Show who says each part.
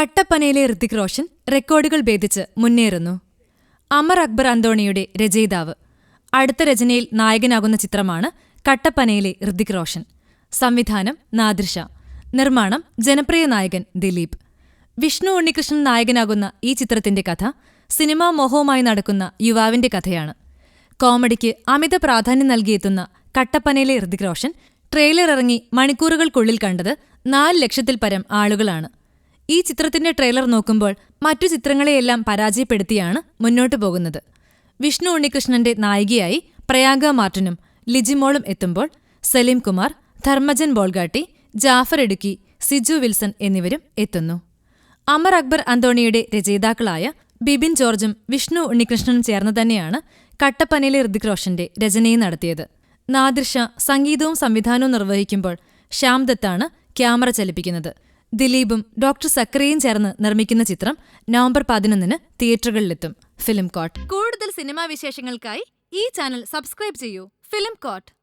Speaker 1: കട്ടപ്പനയിലെ ഋതിക് റോഷൻ റെക്കോർഡുകൾ ഭേദിച്ച് മുന്നേറുന്നു. അമർ അക്ബർ അന്തോണിയുടെ രചയിതാവ്. അടുത്ത രചനയിൽ നായകനാകുന്ന ചിത്രമാണ് കട്ടപ്പനയിലെ ഋതിക് റോഷൻ. സംവിധാനം നാദിർഷ. നിർമ്മാണം ജനപ്രിയ നായകൻ ദിലീപ്. വിഷ്ണു ഉണ്ണികൃഷ്ണൻ നായകനാകുന്ന ഈ ചിത്രത്തിന്റെ കഥ സിനിമാ മോഹവുമായി നടക്കുന്ന യുവാവിന്റെ കഥയാണ്. കോമഡിക്ക് അമിത പ്രാധാന്യം നൽകിയെത്തുന്ന കട്ടപ്പനയിലെ ഋതിക് റോഷൻ ട്രെയിലർ ഇറങ്ങി മണിക്കൂറുകൾക്കുള്ളിൽ കണ്ടത് നാല് ലക്ഷത്തിൽ പരം ആളുകളാണ്. ഈ ചിത്രത്തിന്റെ ട്രെയിലർ നോക്കുമ്പോൾ മറ്റു ചിത്രങ്ങളെയെല്ലാം പരാജയപ്പെടുത്തിയാണ് മുന്നോട്ടു പോകുന്നത്. വിഷ്ണു ഉണ്ണികൃഷ്ണന്റെ നായികയായി പ്രയാഗ മാർട്ടിനും ലിജിമോളും എത്തുമ്പോൾ സലീം കുമാർ ധർമ്മജൻ ബോൾഗാട്ടി ജാഫർ ഇടുക്കി സിജു വിൽസൺ എന്നിവരും എത്തുന്നു. അമർ അക്ബർ അന്തോണിയുടെ രചയിതാക്കളായ ബിബിൻ ജോർജും വിഷ്ണു ഉണ്ണികൃഷ്ണനും ചേർന്ന് തന്നെയാണ് കട്ടപ്പനയിലെ ഋതിക് റോഷന്റെ രചനയും നടത്തിയത്. നാദിർഷ സംഗീതവും സംവിധാനവും നിർവഹിക്കുമ്പോൾ ശ്യാംദത്താണ് ക്യാമറ ചലിപ്പിക്കുന്നത്. ദിലീപും ഡോക്ടർ സക്കറിയും ചേർന്ന് നിർമ്മിക്കുന്ന ചിത്രം നവംബർ പതിനൊന്നിന് തിയേറ്ററുകളിലെത്തും. Film coat. കൂടുതൽ സിനിമാ വിശേഷങ്ങൾക്കായി ഈ ചാനൽ സബ്സ്ക്രൈബ് ചെയ്യൂ. Film coat.